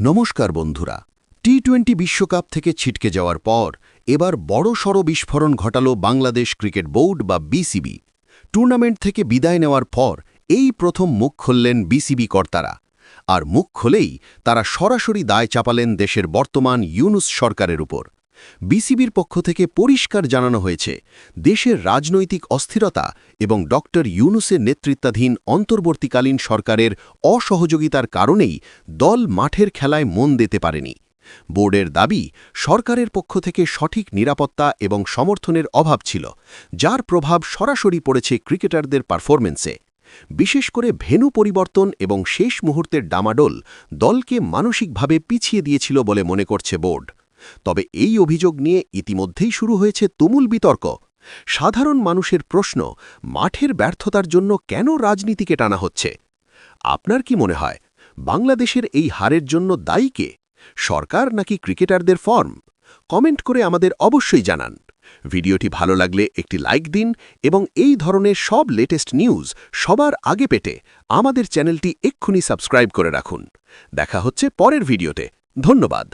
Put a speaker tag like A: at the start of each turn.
A: নমস্কার বন্ধুরা T twenty বিশ্বকাপ থেকে ছিটকে যাওয়ার পর এবার বড়সড় বিস্ফোরণ ঘটাল বাংলাদেশ ক্রিকেট বোর্ড বা বিসিবি টুর্নামেন্ট থেকে বিদায় নেওয়ার পর এই প্রথম মুখ খুললেন বিসিবি কর্তারা। আর মুখ খোলেই তারা সরাসরি দায় চাপালেন দেশের বর্তমান ইউনুস সরকারের উপর। বিসিবির পক্ষ থেকে পরিষ্কার জানানো হয়েছে, দেশের রাজনৈতিক অস্থিরতা এবং ডক্টর ইউনুসের নেতৃত্বাধীন অন্তর্বর্তীকালীন সরকারের অসহযোগিতার কারণেই দল মাঠের খেলায় মন দিতে পারেনি। বোর্ডের দাবি, সরকারের পক্ষ থেকে সঠিক নিরাপত্তা এবং সমর্থনের অভাব ছিল, যার প্রভাব সরাসরি পড়েছে ক্রিকেটারদের পারফরমেন্সে বিশেষ করে ভেনু পরিবর্তন এবং শেষ মুহূর্তের ডামাডোল দলকে মানসিকভাবে পিছিয়ে দিয়েছিল বলে মনে করছে বোর্ড। তবে এই অভিযোগ নিয়ে ইতিমধ্যেই শুরু হয়েছে তুমুল বিতর্ক। সাধারণ মানুষের প্রশ্ন, মাঠের ব্যর্থতার জন্য কেন রাজনীতিকে টানা হচ্ছে? আপনার কি মনে হয়, বাংলাদেশের এই হারের জন্য দায়ী কে? সরকার নাকি ক্রিকেটারদের ফর্ম? কমেন্ট করে আমাদের অবশ্যই জানান। ভিডিওটি ভালো লাগলে একটি লাইক দিন এবং এই ধরনের সব লেটেস্ট নিউজ সবার আগে পেতে আমাদের চ্যানেলটি এক্ষুনি সাবস্ক্রাইব করে রাখুন। দেখা হচ্ছে পরের ভিডিওতে। ধন্যবাদ।